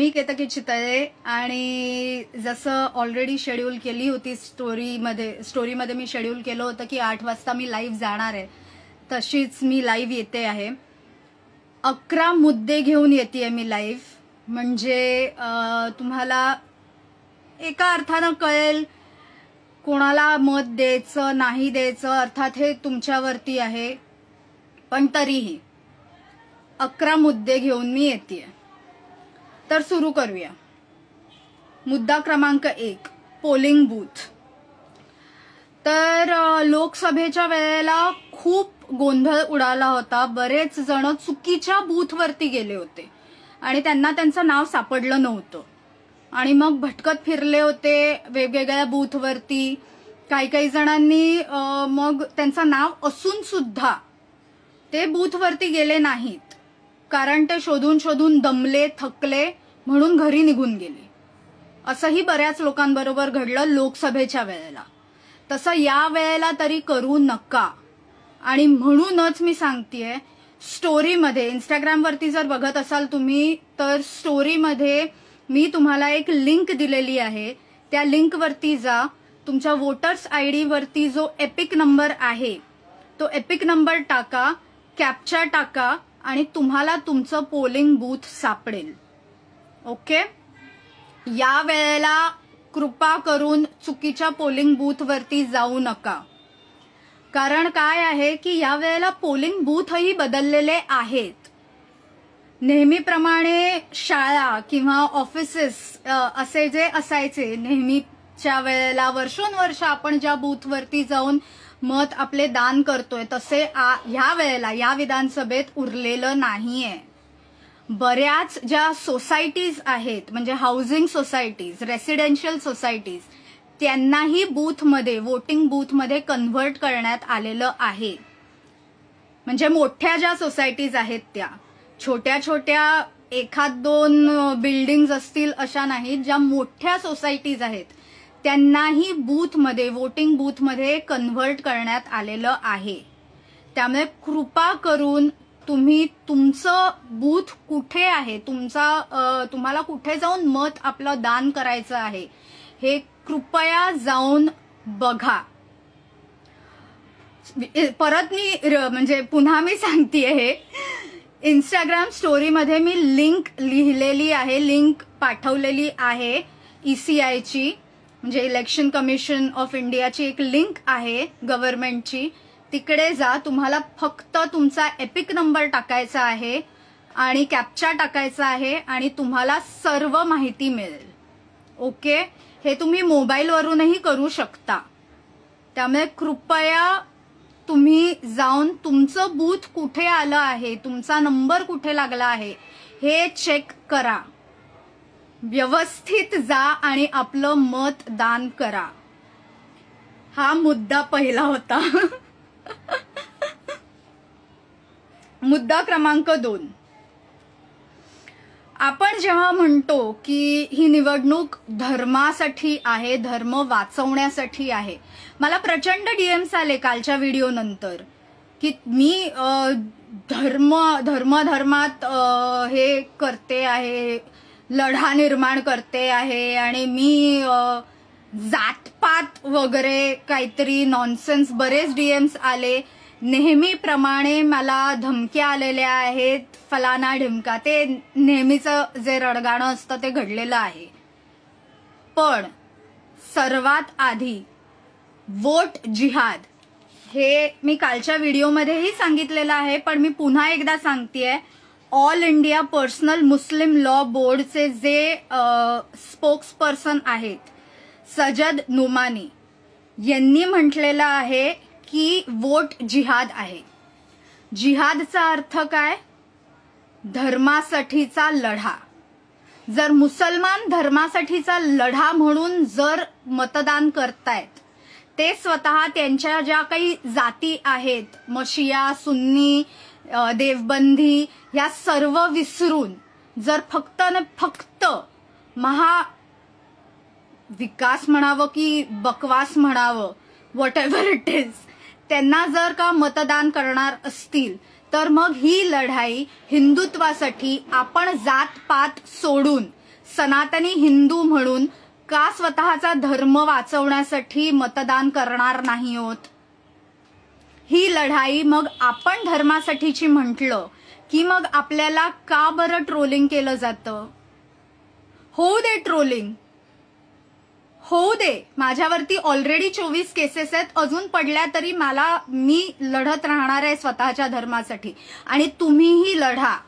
मी केतकी चितळे आणि जसं already schedule केली होती स्टोरीमध्ये स्टोरीमध्ये मी शेड्यूल केलं होतं की आठ वाजता मी लाईव्ह जाणार आहे. तशीच मी लाईव्ह येते आहे. अकरा मुद्दे घेऊन येते आहे मी लाईव्ह म्हणजे तुम्हाला एका अर्थानं कळेल कोणाला मत द्यायचं नाही द्यायचं अर्थात हे तुमच्यावरती आहे. पण तरीही अकरा मुद्दे घेऊन मी येते तर सुरू करूया. मुद्दा क्रमांक एक पोलिंग बूथ तर लोकसभेच्या वेळेला खूप गोंधळ उडाला होता. बरेच जण चुकीच्या बूथवरती गेले होते. आणि त्यांना त्यांचं नाव सापडलं नव्हतं. आणि मग भटकत फिरले होते वेगवेगळ्या बूथवरती काही काही जणांनी मग त्यांचं नाव असून सुद्धा ते बूथवरती गेले नाहीत. कारण ते शोधून शोधून दमले थकले. म्हणून घरी निघून गेली. असंही बऱ्याच लोकांबरोबर घडलं लोकसभेच्या वेळेला. तसं या वेळेला तरी करू नका. आणि म्हणूनच मी सांगतेय स्टोरीमध्ये इंस्टाग्रामवरती जर बघत असाल तुम्ही तर स्टोरीमध्ये मी तुम्हाला एक लिंक दिलेली आहे. त्या लिंकवरती जा. तुमच्या वोटर्स आय डीवरती जो एपिक नंबर आहे तो एपिक नंबर टाका कॅप्चा टाका आणि तुम्हाला तुमचं पोलिंग बूथ सापडेल. ओके? या वेळेला कृपा करून चुकीच्या पोलिंग बूथवरती जाऊ नका. कारण काय आहे की या वेळेला पोलिंग बूथही बदललेले आहेत. नेहमीप्रमाणे शाळा किंवा ऑफिसेस असे जे असायचे नेहमीच्या वेळेला वर्षोनवर्ष आपण ज्या बूथवरती जाऊन मत आपले दान करतोय तसे आ- ह्या वेळेला या विधानसभेत उरलेलं नाहीये. बऱ्याच ज्या सोसायटीज आहेत म्हणजे हाऊसिंग सोसायटीज रेसिडेन्शियल सोसायटीज त्यांनाही बूथमध्ये वोटिंग बूथमध्ये कन्व्हर्ट करण्यात आलेलं आहे. म्हणजे मोठ्या ज्या सोसायटीज आहेत त्या छोट्या छोट्या एखाद दोन बिल्डिंग असतील अशा नाहीत ज्या मोठ्या सोसायटीज आहेत त्यांनाही बूथमध्ये वोटिंग बूथमध्ये कन्व्हर्ट करण्यात आलेलं आहे. त्यामुळे कृपा करून तुम्ही तुमचं बूथ कुठे आहे? तुमचा तुम्हाला कुठे जाऊन मत आपलं दान करायचं आहे? हे कृपया जाऊन बघा. परत मी र- म्हणजे पुन्हा मी सांगते हे. इंस्टाग्राम स्टोरीमध्ये मी लिंक लिहिलेली आहे लिंक पाठवलेली आहे ईसीआयची म्हणजे इलेक्शन कमिशन ऑफ इंडियाची एक लिंक आहे गव्हर्नमेंटची तिकडे जा. तुम्हाला फक्त तुमचा एपिक नंबर टाकायचा आहे आणि कॅप्चा टाकायचा आहे आणि तुम्हाला सर्व माहिती मिळेल. ओके हे तुम्ही मोबाईलवरूनही करू शकता. त्यामुळे कृपया तुम्ही जाऊन तुमचं बूथ कुठे आलं आहे तुमचा नंबर कुठे लागला आहे हे चेक करा. व्यवस्थित जा आणि आपलं मत दान करा. हा मुद्दा पहिला होता. मुद्दा क्रमांक दोन. आपण जेव्हा म्हणतो की ही निवडणूक धर्मासाठी आहे धर्म वाचवण्यासाठी आहे मला प्रचंड डीएम्स आले कालच्या व्हिडिओ नंतर की मी धर्म धर्म धर्मात हे करते आहे लढा निर्माण करते आहे आणि मी जातपात वगैरे काहीतरी नॉनसेन्स बरेच डीएम्स आले. नेहमीप्रमाणे मला धमक्या आलेल्या आहेत. फलाना ढिमका. ते नेहमीचं जे रडगाणं असतं ते घडलेलं आहे. पण सर्वात आधी वोट जिहाद. हे मी कालच्या व्हिडिओमध्येही सांगितलेलं आहे पण मी पुन्हा एकदा सांगतेय. All India personal Muslim law बोर्डचे जे स्पोक्स पर्सन आहेत सजद नुमानी यांनी म्हटलेलं आहे की वोट जिहाद आहे. जिहादचा अर्थ काय? धर्मासाठीचा लढा. जर मुसलमान धर्मासाठीचा लढा म्हणून जर मतदान करतायत ते स्वतः त्यांच्या ज्या काही जाती आहेत मशिया सुन्नी देवबंदी या सर्व विसरून जर फक्त न फक्त महा विकास म्हणावं की बकवास म्हणावं वॉट एव्हर इट इज त्यांना जर का मतदान करणार असतील तर मग ही लढाई हिंदुत्वासाठी आपण जात पात सोडून सनातनी हिंदू म्हणून का स्वतःचा धर्म वाचवण्यासाठी मतदान करणार नाही होत? ही लढाई मग आपण धर्मासाठीची म्हटलं की मग आपल्याला का बरं ट्रोलिंग केलं जातं? होऊ दे ट्रोलिंग होऊ दे. माझ्यावरती ऑलरेडी चोवीस केसेस आहेत. अजून पडल्या तरी मला मी लढत राहणार आहे स्वतःच्या धर्मासाठी. आणि तुम्हीही लढा.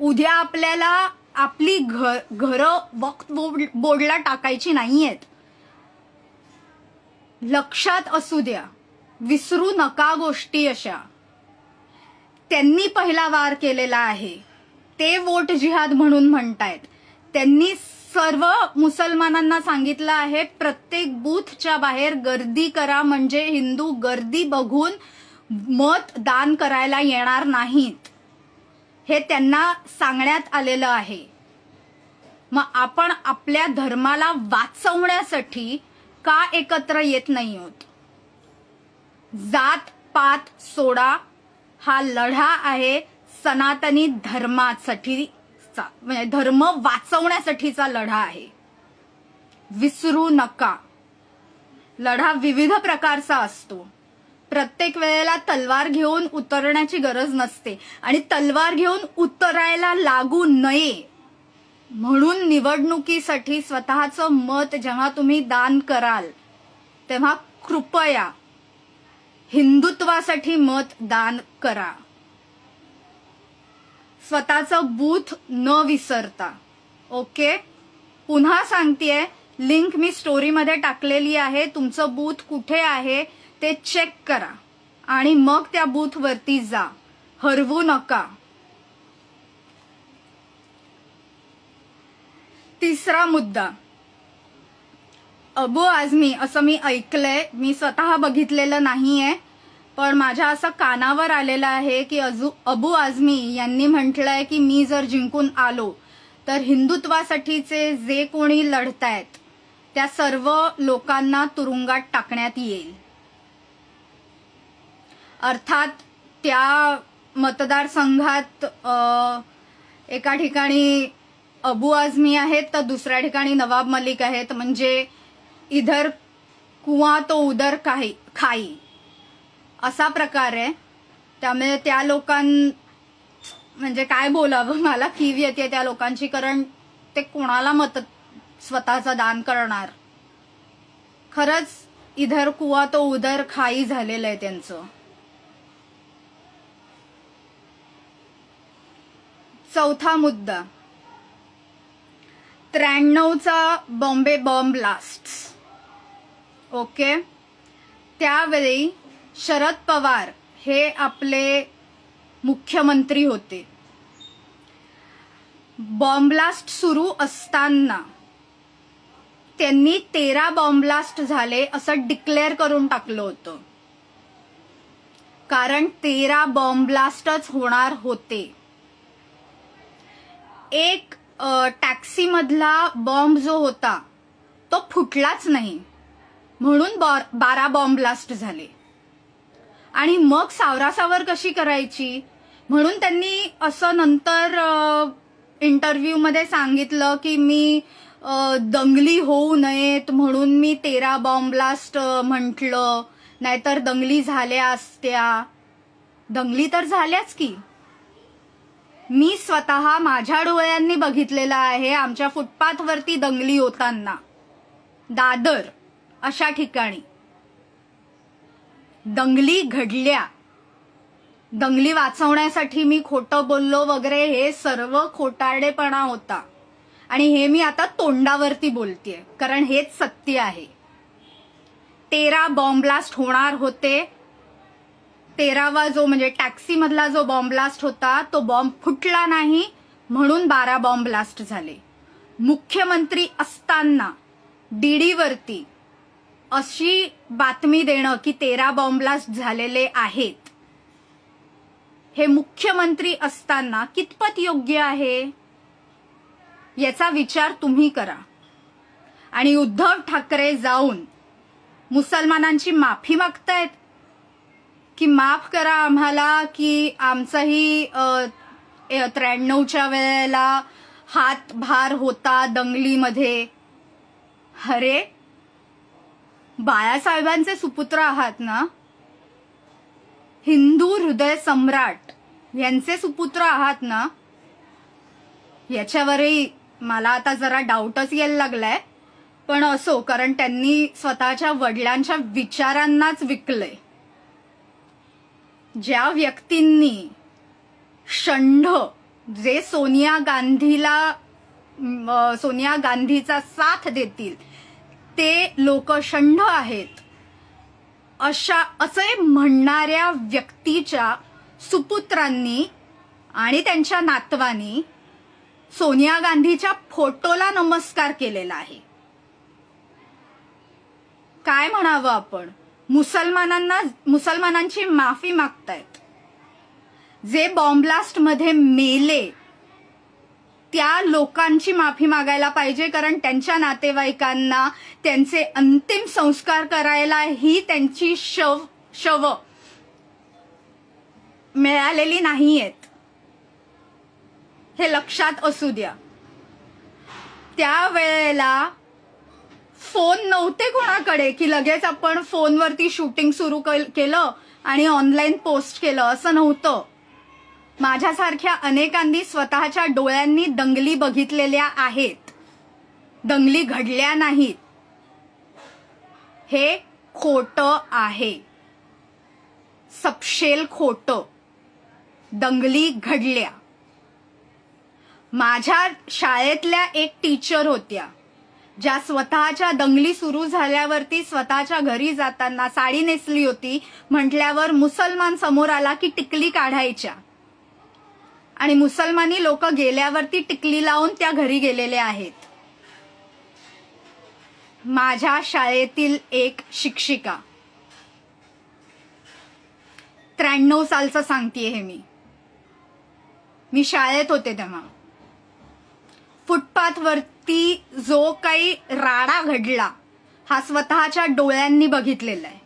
उद्या आपल्याला आपली घर घरं वक्त बोर्डला टाकायची नाहीयेत. लक्षात असू द्या. विसरू नका गोष्टी अशा. त्यांनी पहिला वार केलेला आहे. ते वोट जिहाद म्हणून म्हणतायत. त्यांनी सर्व मुसलमानांना सांगितलं आहे प्रत्येक बूथच्या बाहेर गर्दी करा म्हणजे हिंदू गर्दी बघून मत दान करायला येणार नाहीत. हे त्यांना सांगण्यात आलेलं आहे. मग आपण आपल्या धर्माला वाचवण्यासाठी का एकत्र येत नाही आहोत? जात पात सोडा हा लढा आहे सनातनी धर्मासाठी. वाचवण्याचा म्हणजे धर्म वाचवण्यासाठीचा लढा आहे. विसरू नका. लढा विविध प्रकारचा असतो. प्रत्येक वेळेला तलवार घेऊन उतरण्याची गरज नसते आणि तलवार घेऊन उतरायला लागू नये. म्हणून निवडणुकीसाठी स्वतःचं मत जेव्हा तुम्ही दान कराल तेव्हा कृपया हिंदुत्वासाठी मत दान करा. स्वतःचं बूथ न विसरता. ओके? पुन्हा सांगतेय लिंक मी स्टोरीमध्ये टाकलेली आहे. तुमचं बूथ कुठे आहे ते चेक करा. आणि मग त्या बूथवरती जा. हरवू नका. तिसरा मुद्दा. अबू आझमी असं मी ऐकलंय. मी स्वतः बघितलेलं नाहीये. पण माझ्या असं कानावर आलेलं आहे की अजू अबू आझमी यांनी म्हटलंय की मी जर जिंकून आलो तर हिंदुत्वासाठीचे जे कोणी लढतायत त्या सर्व लोकांना तुरुंगात टाकण्यात येईल. अर्थात त्या मतदारसंघात एका ठिकाणी अबू आझमी आहेत तर दुसऱ्या ठिकाणी नवाब मलिक आहेत म्हणजे इधर कुवा तो उदर काही खाई. असा प्रकार आहे. त्यामुळे त्या लोकां म्हणजे काय बोलावं मला? कीव येते त्या लोकांची कारण ते कोणाला मत स्वतःचं दान करणार? खरंच इधर कुवा तो उधर खाई झालेलं आहे त्यांचं. चौथा मुद्दा. त्र्याण्णवचा बॉम्बे बॉम्ब ब्लास्ट ओके त्यावेळी शरद पवार हे आपले मुख्यमंत्री होते. बॉम्ब ब्लास्ट सुरू असताना त्यांनी तेरा बॉम्ब ब्लास्ट झाले असं डिक्लेअर करून टाकलं होतं. कारण तेरा बॉम्ब ब्लास्टच होणार होते. एक टॅक्सीमधला बॉम्ब जो होता तो फुटलाच नाही. म्हणून बॉ- बारा बॉम्बलास्ट झाले. आणि मग सावरासावर कशी करायची? म्हणून त्यांनी असं नंतर इंटरव्ह्यूमध्ये सांगितलं की मी दंगली होऊ नयेत म्हणून मी तेरा बॉम्ब ब्लास्ट म्हटलं. नाहीतर दंगली झाल्या असत्या. दंगली तर झाल्याच की. मी स्वतः माझ्या डोळ्यांनी बघितलेलं आहे आमच्या फुटपाथवरती दंगली होताना. दादर अशा ठिकाणी. दंगली घडल्या. दंगली वाचवण्यासाठी मी खोटं बोललो वगैरे हे सर्व खोटारडेपणा होता. आणि हे मी आता तोंडावरती बोलतेय कारण हेच सत्य आहे. तेरा बॉम्ब ब्लास्ट होणार होते. तेरावा जो म्हणजे टॅक्सीमधला जो बॉम्ब ब्लास्ट होता तो बॉम्ब फुटला नाही म्हणून बारा बॉम्ब ब्लास्ट झाले. मुख्यमंत्री असताना डीडीवरती अशी बातमी देणं की तेरा बॉम्ब ब्लास्ट झालेले आहेत. हे मुख्यमंत्री असताना कितपत योग्य आहे? याचा विचार तुम्ही करा. आणि उद्धव ठाकरे जाऊन मुसलमानांची माफी मागतायत? की माफ करा आम्हाला की आमचाही त्र्याण्णवच्या वेळेला हातभार होता दंगलीमध्ये? अरे बाळासाहेबांचे सुपुत्र आहात ना? हिंदू हृदय सम्राट यांचे सुपुत्र आहात ना? याच्यावरही मला आता जरा डाऊटच यायला लागलाय. पण असो कारण त्यांनी स्वतःच्या वडिलांच्या विचारांनाच विकलंय. ज्या व्यक्तींनी षंढ जे सोनिया गांधीला सोनिया गांधीचा साथ देतील ते लोक षंढ आहेत. अशा असे म्हणणाऱ्या व्यक्तीच्या सुपुत्रांनी आणि त्यांच्या नातवानी सोनिया गांधीच्या फोटोला नमस्कार केलेला आहे. काय म्हणावं आपण? मुसलमानांना मुसलमानांची माफी मागतायत. जे बॉम्बलास्टमध्ये मेले त्या लोकांची माफी मागायला पाहिजे कारण त्यांच्या नातेवाईकांना त्यांचे अंतिम संस्कार करायला ही त्यांची शव शव मिळालेली नाहीयेत. हे लक्षात असू द्या. त्यावेळेला फोन नव्हते कोणाकडे की लगेच आपण फोनवरती शूटिंग सुरू केलं आणि ऑनलाईन पोस्ट केलं असं नव्हतं. माझ्यासारख्या अनेकांनी स्वतःच्या डोळ्यांनी दंगली बघितलेल्या आहेत. दंगली घडल्या नाहीत. हे खोट आहे. सपशेल खोट. दंगली घडल्या. माझ्या शाळेतल्या एक टीचर होत्या. ज्या स्वतःच्या दंगली सुरू झाल्यावरती स्वतःच्या घरी जाताना साडी नेसली होती म्हटल्यावर मुसलमान समोर आला की टिकली काढायच्या. आणि मुसलमानी लोक गेल्यावरती टिकली लावून त्या घरी गेलेले आहेत. माझ्या शाळेतील एक शिक्षिका. त्र्याण्णव सालचं सांगतेय हे मी. मी शाळेत होते तेव्हा. फुटपाथवरती जो काही राडा घडला हा स्वतःच्या डोळ्यांनी बघितलेला आहे.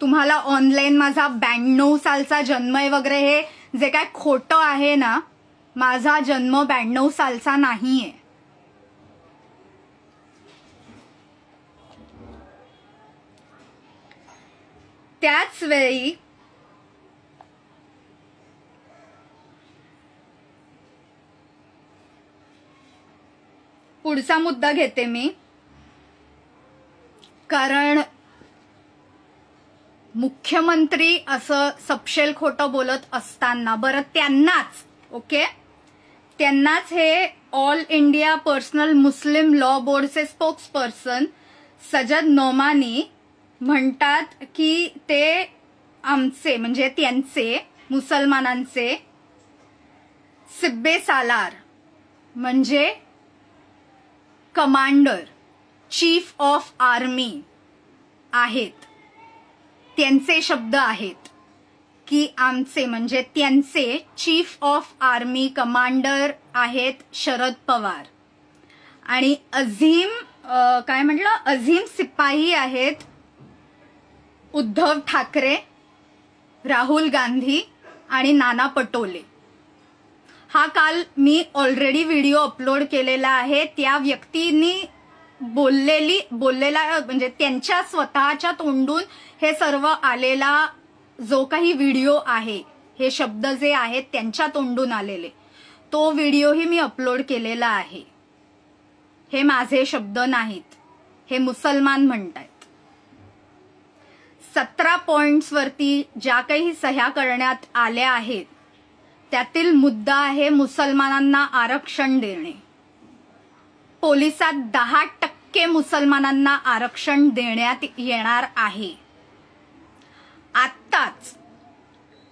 तुम्हाला ऑनलाईन माझा ब्याण्णव सालचा जन्मय वगैरे हे जे काय खोटं आहे ना माझा जन्म ब्याण्णव सालचा नाहीये. त्याच वेळी पुढचा मुद्दा घेते मी. कारण मुख्यमंत्री असं सपशेल खोटं बोलत असताना बरं त्यांनाच ओके त्यांनाच हे all India personal Muslim law बोर्डचे स्पोक्स पर्सन सजद नोमानी म्हणतात की ते आमचे म्हणजे त्यांचे मुसलमानांचे सिब्बे सालार म्हणजे कमांडर चीफ ऑफ आर्मी आहेत. त्यांचे शब्द आहेत. की आमचे म्हणजे त्यांचे चीफ ऑफ आर्मी कमांडर आहेत शरद पवार. आणि अझीम काय म्हटलं? अझीम सिपाही आहेत उद्धव ठाकरे राहुल गांधी आणि नाना पटोले. हा काल मी ऑलरेडी व्हिडिओ अपलोड केलेला आहे. त्या व्यक्तींनी बोललेली बोललेला म्हणजे त्यांच्या स्वतःच्या तोंडून हे सर्व आलेला जो काही व्हिडिओ आहे हे शब्द जे आहेत त्यांच्या तोंडून आलेले. तो व्हिडिओही मी अपलोड केलेला आहे. हे माझे शब्द नाहीत. हे मुसलमान म्हणतायत. सतरा पॉइंट्सवरती ज्या काही सह्या करण्यात आल्या आहेत त्यातील मुद्दा आहे मुसलमानांना आरक्षण देणे. पोलिसात दहा टक्के मुसलमानांना आरक्षण देण्यात येणार आहे. आत्ताच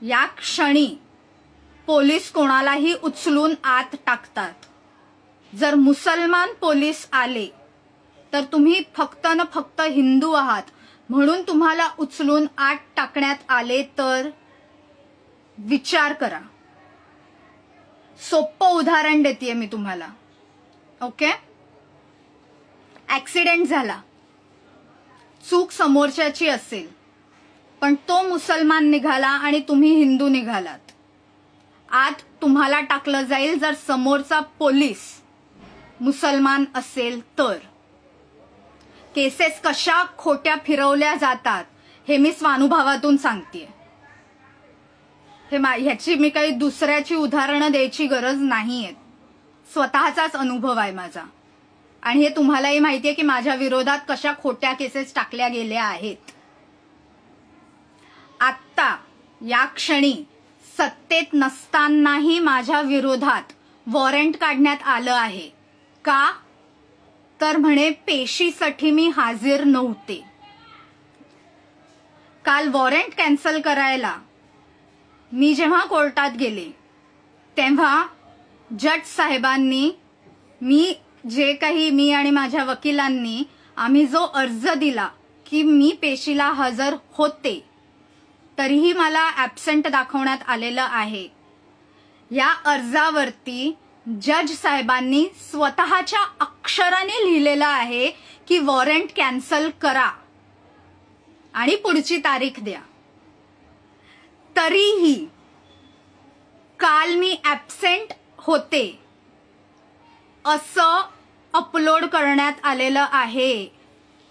या क्षणी पोलीस कोणालाही उचलून आत टाकतात. जर मुसलमान पोलीस आले तर तुम्ही फक्त न फक्त हिंदू आहात. म्हणून तुम्हाला उचलून आत टाकण्यात आले तर विचार करा. सोपं उदाहरण देते मी तुम्हाला. ओके? ॲक्सिडेंट झाला. चूक समोरच्याची असेल पण तो मुसलमान निघाला आणि तुम्ही हिंदू निघालात. आत तुम्हाला टाकलं जाईल जर समोरचा पोलीस मुसलमान असेल तर. केसेस कशा खोट्या फिरवल्या जातात हे मी स्वानुभवातून सांगते हे मा- ह्याची मी काही दुसऱ्याची उदाहरणं द्यायची गरज नाही आहेत स्वतःचाच अनुभव आहे माझा. आणि हे तुम्हालाही माहितीये की माझ्या विरोधात कशा खोट्या केसेस टाकल्या गेल्या आहेत. आत्ता या क्षणी सत्तेत नसतानाही माझ्या विरोधात वॉरंट काढण्यात आलं आहे. का? तर म्हणे पेशीसाठी मी हाजीर नव्हते. काल वॉरंट कॅन्सल करायला मी जेव्हा कोर्टात गेले तेव्हा जज साहेबांनी मी जे काही मी आणि माझ्या वकिलांनी आम्ही जो अर्ज दिला की मी पेशीला हजर होते तरीही मला ॲबसेंट दाखवण्यात आलेलं आहे. या अर्जावरती जज साहेबांनी स्वतःच्या अक्षराने लिहिलेलं आहे की वॉरंट कॅन्सल करा आणि पुढची तारीख द्या. तरीही काल मी ॲबसेंट होते. असं अपलोड करण्यात आलेलं आहे.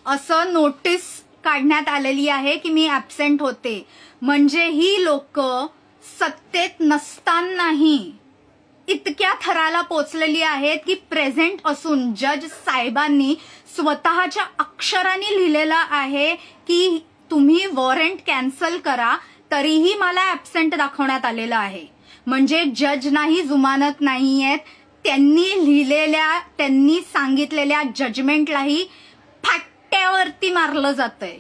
असं नोटीस काढण्यात आलेली आहे की मी ॲबसेंट होते. म्हणजे ही लोक सत्तेत नसतानाही इतक्या थराला पोचलेली आहेत की प्रेझेंट असून जज साहेबांनी स्वतःच्या अक्षराने लिहिलेलं आहे की तुम्ही वॉरंट कॅन्सल करा तरीही मला ॲबसेंट दाखवण्यात आलेलं आहे. म्हणजे जज नाही जुमानत नाही आहेत त्यांनी लिहिलेल्या त्यांनी सांगितलेल्या जजमेंटलाही फाट्यावरती मारलं जातंय.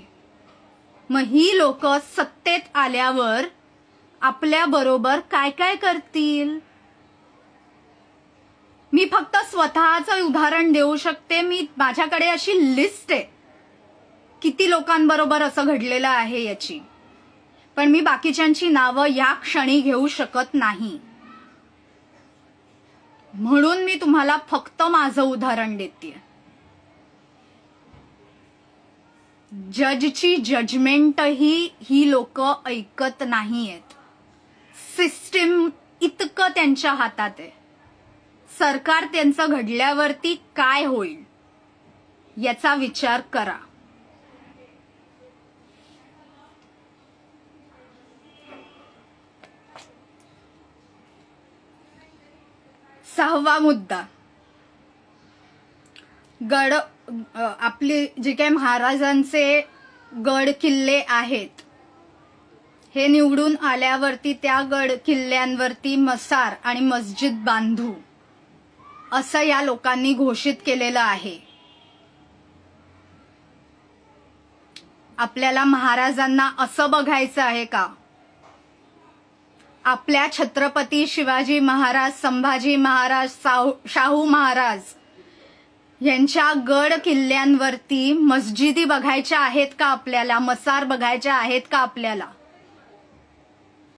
मग ही लोक सत्तेत आल्यावर आपल्या बरोबर काय काय करतील? मी फक्त स्वतःचं उदाहरण देऊ शकते. मी माझ्याकडे अशी लिस्ट आहे. किती लोकांबरोबर असं घडलेलं आहे याची. पण मी बाकीच्यांची नावं या क्षणी घेऊ शकत नाही. म्हणून मी तुम्हाला फक्त माझं उदाहरण देते. जजची जजमेंटही ही लोक ऐकत नाहीयेत. सिस्टीम इतकं त्यांच्या हातात आहे. सरकार त्यांचं घडल्यावरती काय होईल? याचा विचार करा. सहावा मुद्दा. गड आपले जे काही महाराजांचे गड किल्ले आहेत हे निवडून आल्यावरती त्या गड किल्ल्यांवरती मसार आणि मस्जिद बांधू असं या लोकांनी घोषित केलेलं आहे. आपल्याला महाराजांना असं बघायचं आहे का? आपल्या छत्रपती शिवाजी महाराज संभाजी महाराज साहू शाहू महाराज यांच्या गड किल्ल्यांवरती मस्जिदी बघायच्या आहेत का आपल्याला? मसार बघायच्या आहेत का आपल्याला?